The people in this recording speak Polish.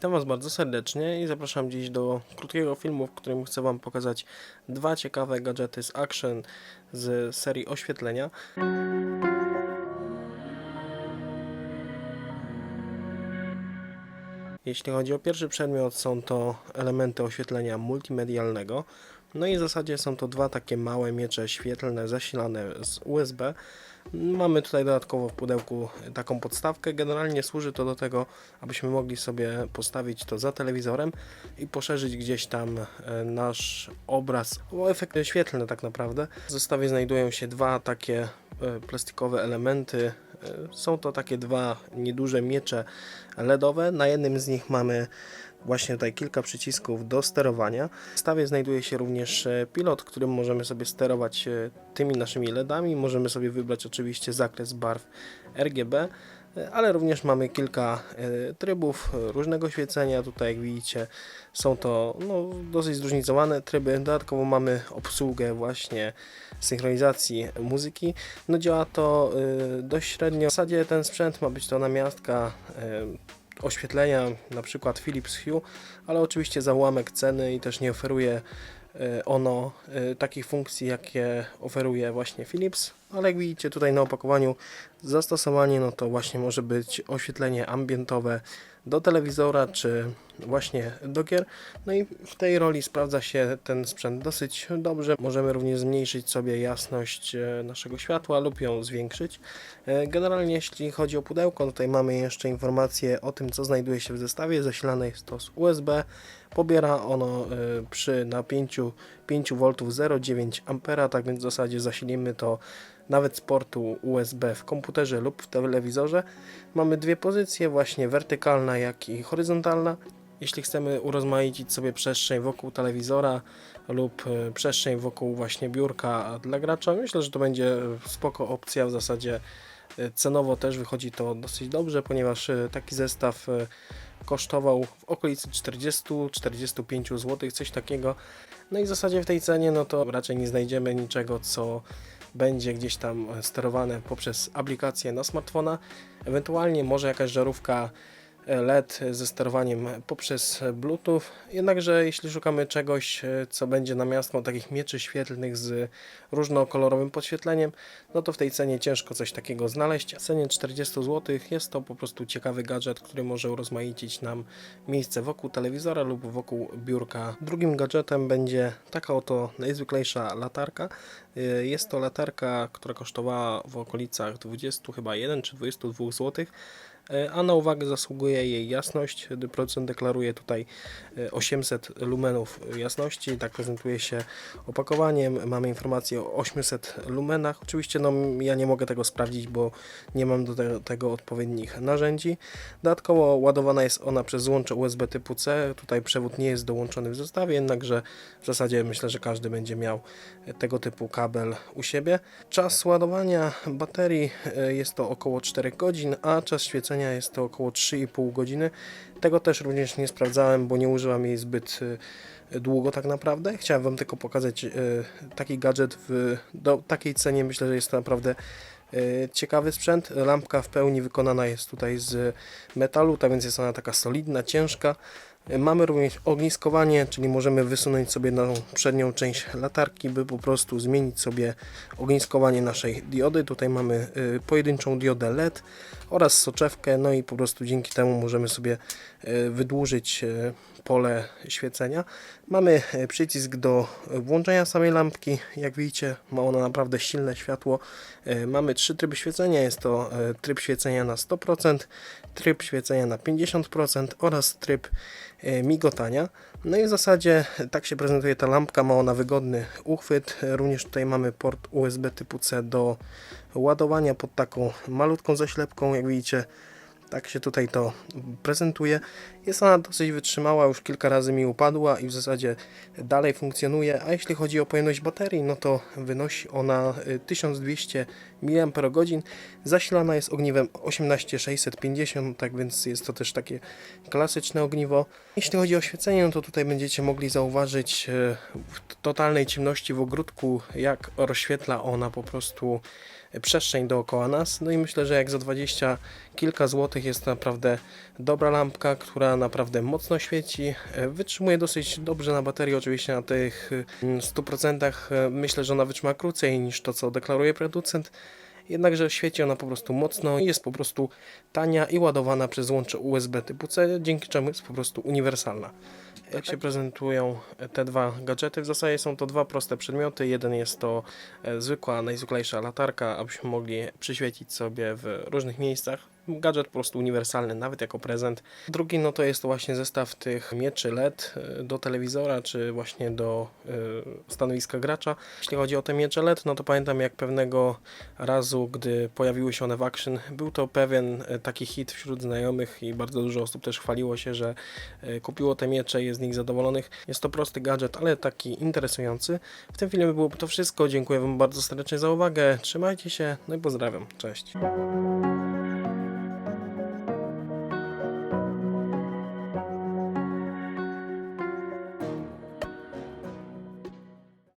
Witam Was bardzo serdecznie i zapraszam dziś do krótkiego filmu, w którym chcę Wam pokazać dwa ciekawe gadżety z Action z serii oświetlenia. Jeśli chodzi o pierwszy przedmiot, są to elementy oświetlenia multimedialnego. No i w zasadzie są to dwa takie małe miecze świetlne zasilane z USB. Mamy tutaj dodatkowo w pudełku taką podstawkę. Generalnie służy to do tego, abyśmy mogli sobie postawić to za telewizorem i poszerzyć gdzieś tam e, nasz obraz o efekty świetlne tak naprawdę. W zestawie znajdują się dwa takie e, plastikowe elementy. E, Są to takie dwa nieduże miecze LEDowe. Na jednym z nich mamy właśnie tutaj kilka przycisków do sterowania. W zestawie znajduje się również e, pilot, którym możemy sobie sterować e, tymi naszymi LEDami. Możemy sobie wybrać oczywiście zakres barw RGB, e, ale również mamy kilka trybów różnego świecenia. Tutaj jak widzicie są to no, dosyć zróżnicowane tryby. Dodatkowo mamy obsługę właśnie synchronizacji muzyki. No działa to dość średnio. W zasadzie ten sprzęt ma być to namiastka oświetlenia, na przykład Philips Hue, ale oczywiście za ułamek ceny i też nie oferuje e, ono e, takich funkcji, jakie oferuje właśnie Philips, ale jak widzicie tutaj na opakowaniu zastosowanie, no to właśnie może być oświetlenie ambientowe do telewizora, czy właśnie do gier. No i w tej roli sprawdza się ten sprzęt dosyć dobrze. Możemy również zmniejszyć sobie jasność e, naszego światła lub ją zwiększyć. E, Generalnie jeśli chodzi o pudełko, tutaj mamy jeszcze informacje o tym, co znajduje się w zestawie. Zasilane jest to z USB. Pobiera ono e, przy napięciu 5 V 0,9 A, tak więc w zasadzie zasilimy to nawet z portu USB w komputerze lub w telewizorze. Mamy dwie pozycje, właśnie wertykalna, jak i horyzontalna. Jeśli chcemy urozmaicić sobie przestrzeń wokół telewizora lub e, przestrzeń wokół właśnie biurka dla gracza, myślę, że to będzie spoko opcja. W zasadzie cenowo też wychodzi to dosyć dobrze, ponieważ e, taki zestaw e, kosztował w okolicy 40-45 zł, coś takiego. No i w zasadzie w tej cenie no to raczej nie znajdziemy niczego, co będzie gdzieś tam sterowane poprzez aplikację na smartfona. Ewentualnie może jakaś żarówka LED ze sterowaniem poprzez Bluetooth. Jednakże jeśli szukamy czegoś, co będzie namiastką takich mieczy świetlnych z różnokolorowym podświetleniem, no to w tej cenie ciężko coś takiego znaleźć. W cenie 40 zł jest to po prostu ciekawy gadżet, który może urozmaicić nam miejsce wokół telewizora lub wokół biurka. Drugim gadżetem będzie taka oto najzwyklejsza latarka. Jest to latarka, która kosztowała w okolicach 20 chyba 1 czy 22 zł. E, a na uwagę zasługuje jej jasność. Producent deklaruje tutaj e, 800 lumenów jasności, tak prezentuje się opakowaniem. Mamy informację o 800 lumenach. Oczywiście no, ja nie mogę tego sprawdzić, bo nie mam do te, tego odpowiednich narzędzi. Dodatkowo ładowana jest ona przez złącze USB typu C. Tutaj przewód nie jest dołączony w zestawie, jednakże w zasadzie myślę, że każdy będzie miał tego typu kabel u siebie. Czas ładowania baterii e, jest to około 4 godzin, a czas świecenia jest to około 3,5 godziny. Tego też również nie sprawdzałem, bo nie używam jej zbyt e, długo tak naprawdę. Chciałem Wam tylko pokazać e, taki gadżet w do takiej cenie. Myślę, że jest to naprawdę e, ciekawy sprzęt. Lampka w pełni wykonana jest tutaj z metalu, tak więc jest ona taka solidna, ciężka. Mamy również ogniskowanie, czyli możemy wysunąć sobie na przednią część latarki, by po prostu zmienić sobie ogniskowanie naszej diody. Tutaj mamy y, pojedynczą diodę LED oraz soczewkę, no i po prostu dzięki temu możemy sobie y, wydłużyć y, pole świecenia. Mamy przycisk do włączenia samej lampki. Jak widzicie, ma ona naprawdę silne światło. Mamy trzy tryby świecenia. Jest to tryb świecenia na 100%, tryb świecenia na 50% oraz tryb migotania. No i w zasadzie tak się prezentuje ta lampka, ma ona wygodny uchwyt. Również tutaj mamy port USB typu C do ładowania pod taką malutką zaślepką, jak widzicie. Tak się tutaj to prezentuje. Jest ona dosyć wytrzymała, już kilka razy mi upadła i w zasadzie dalej funkcjonuje. A jeśli chodzi o pojemność baterii, no to wynosi ona y, 1200 mAh. Zasilana jest ogniwem 18650, tak więc jest to też takie klasyczne ogniwo. Jeśli chodzi o oświetlenie, no to tutaj będziecie mogli zauważyć y, w totalnej ciemności w ogródku, jak rozświetla ona po prostu przestrzeń dookoła nas. No i myślę, że jak za 20 kilka złotych jest naprawdę dobra lampka, która naprawdę mocno świeci, e, wytrzymuje dosyć dobrze na baterii, oczywiście na tych mm, 100%. e, Myślę, że ona wytrzyma krócej niż to, co deklaruje producent. Jednakże świeci ona po prostu mocno i jest po prostu tania i ładowana przez łącze USB typu C, dzięki czemu jest po prostu uniwersalna. Jak się prezentują te dwa gadżety? W zasadzie są to dwa proste przedmioty. Jeden jest to e, zwykła, najzwyklejsza latarka, abyśmy mogli przyświecić sobie w różnych miejscach. Gadżet po prostu uniwersalny, nawet jako prezent. Drugi no to jest właśnie zestaw tych mieczy LED e, do telewizora, czy właśnie do e, stanowiska gracza. Jeśli chodzi o te miecze LED, no to pamiętam jak pewnego razu, gdy pojawiły się one w Action, był to pewien e, taki hit wśród znajomych i bardzo dużo osób też chwaliło się, że e, kupiło te miecze i jest z nich zadowolonych. Jest to prosty gadżet, ale taki interesujący. W tym filmie byłoby to wszystko. Dziękuję Wam bardzo serdecznie za uwagę. Trzymajcie się, no i pozdrawiam. Cześć.